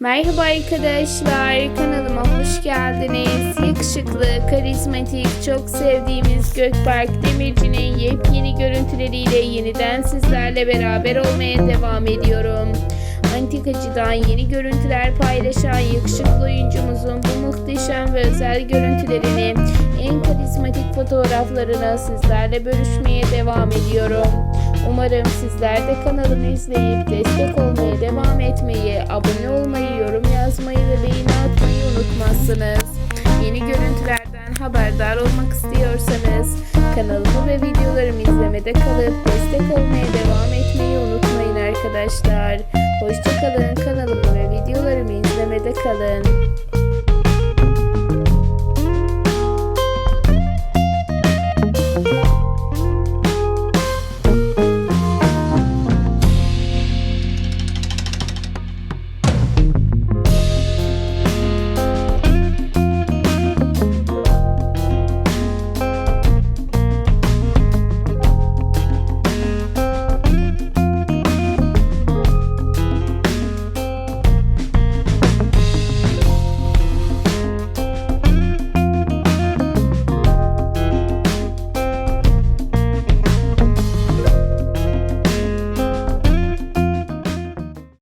Merhaba arkadaşlar, kanalıma hoş geldiniz. Yakışıklı, karizmatik, çok sevdiğimiz Gökberk Demirci'nin yepyeni görüntüleriyle yeniden sizlerle beraber olmaya devam ediyorum. Antikacıdan yeni görüntüler paylaşan yakışıklı oyuncumuzun bu muhteşem ve özel görüntülerini, en karizmatik fotoğraflarını sizlerle bölüşmeye devam ediyorum. Umarım sizler de kanalımı izleyip destek olmaya devam etmeyi, abone olmayı, unutmazsınız. Yeni görüntülerden haberdar olmak istiyorsanız kanalımı ve videolarımı izlemede kalıp destek olmaya devam etmeyi unutmayın arkadaşlar. Hoşçakalın kanalımı ve videolarımı izlemede kalın.